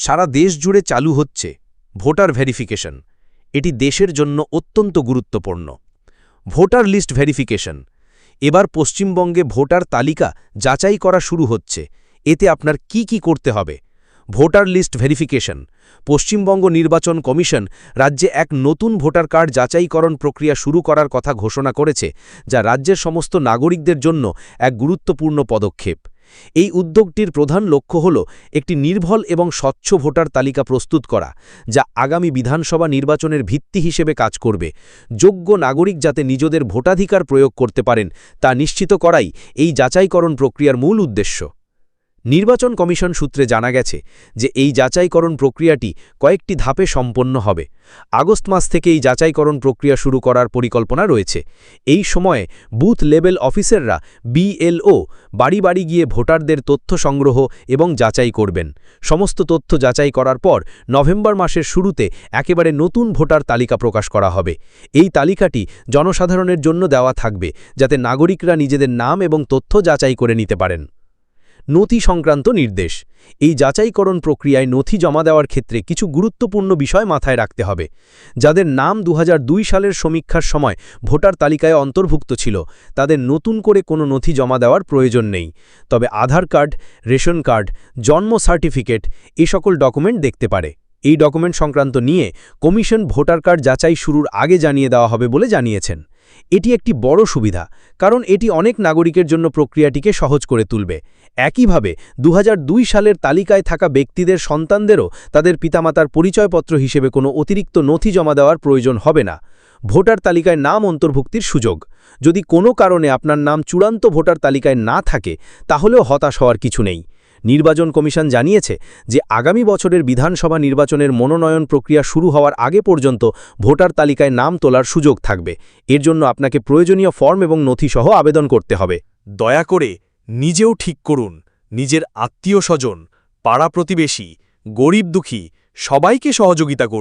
সারা দেশ জুড়ে চালু হচ্ছে ভোটার ভেরিফিকেশন। এটি দেশের জন্য অত্যন্ত গুরুত্বপূর্ণ। Voter list verification. এবার পশ্চিমবঙ্গে ভোটার তালিকা যাচাই করা শুরু হচ্ছে। এতে আপনার কি কি করতে হবে? Voter list verification. পশ্চিমবঙ্গ নির্বাচন কমিশন রাজ্যে এক নতুন ভোটার কার্ড যাচাইকরণ প্রক্রিয়া শুরু করার কথা ঘোষণা করেছে, যা রাজ্যের সমস্ত নাগরিকদের জন্য এক গুরুত্বপূর্ণ পদক্ষেপ। এই উদ্যোগটির প্রধান লক্ষ্য হল একটি নির্ভল এবং স্বচ্ছ ভোটার তালিকা প্রস্তুত করা, যা আগামী বিধানসভা নির্বাচনের ভিত্তি হিসেবে কাজ করবে। যোগ্য নাগরিক যাতে নিজেদের ভোটাধিকার প্রয়োগ করতে পারেন, তা নিশ্চিত করাই এই যাচাইকরণ প্রক্রিয়ার মূল উদ্দেশ্য। নির্বাচন কমিশন সূত্রে জানা গেছে যে এই যাচাইকরণ প্রক্রিয়াটি কয়েকটি ধাপে সম্পন্ন হবে। আগস্ট মাস থেকে এই যাচাইকরণ প্রক্রিয়া শুরু করার পরিকল্পনা রয়েছে। এই সময়ে বুথ লেভেল অফিসাররা বিএলও, বাড়ি বাড়ি গিয়ে ভোটারদের তথ্য সংগ্রহ এবং যাচাই করবেন। সমস্ত তথ্য যাচাই করার পর নভেম্বর মাসের শুরুতে একেবারে নতুন ভোটার তালিকা প্রকাশ করা হবে। এই তালিকাটি জনসাধারণের জন্য দেওয়া থাকবে যাতে নাগরিকরা নিজেদের নাম এবং তথ্য যাচাই করে নিতে পারেন। নথি সংক্রান্ত নির্দেশ। এই যাচাইকরণ প্রক্রিয়ায় নথি জমা দেওয়ার ক্ষেত্রে কিছু গুরুত্বপূর্ণ বিষয় মাথায় রাখতে হবে, যাদের নাম দু হাজার দুই সালের সমীক্ষার সময় ভোটার তালিকায় অন্তর্ভুক্ত ছিল। তাদের নতুন করে কোনো নথি জমা দেওয়ার প্রয়োজন নেই। তবে আধার কার্ড, রেশন কার্ড, জন্ম সার্টিফিকেট এ সকল ডকুমেন্ট দেখতে পারে। এই ডকুমেন্ট সংক্রান্ত নিয়ে কমিশন ভোটার কার্ড যাচাই শুরুর আগে জানিয়ে দেওয়া হবে বলে জানিয়েছেন। এটি একটি বড় সুবিধা, কারণ এটি অনেক নাগরিকের জন্য প্রক্রিয়াটিকে সহজ করে তুলবে। একইভাবে দু হাজার দুই সালের তালিকায় থাকা ব্যক্তিদের সন্তানদেরও তাদের পিতামাতার পরিচয়পত্র হিসেবে কোনো অতিরিক্ত নথি জমা দেওয়ার প্রয়োজন হবে না। ভোটার তালিকায় নাম অন্তর্ভুক্তির সুযোগ। যদি কোনো কারণে আপনার নাম চূড়ান্ত ভোটার তালিকায় না থাকে, তাহলেও হতাশ হওয়ার কিছু নেই। নির্বাচন কমিশন জানিয়েছে যে আগামী বছরের বিধানসভা নির্বাচনের মনোনয়ন প্রক্রিয়া শুরু হওয়ার আগে পর্যন্ত ভোটার তালিকায় নাম তোলার সুযোগ থাকবে। এর জন্য আপনাকে প্রয়োজনীয় ফর্ম এবং নথিসহ আবেদন করতে হবে। দয়া করে নিজেও ঠিক করুন। নিজের আত্মীয় স্বজন, পাড়া প্রতিবেশী, গরিব দুঃখী, সবাইকে সহযোগিতা করুন।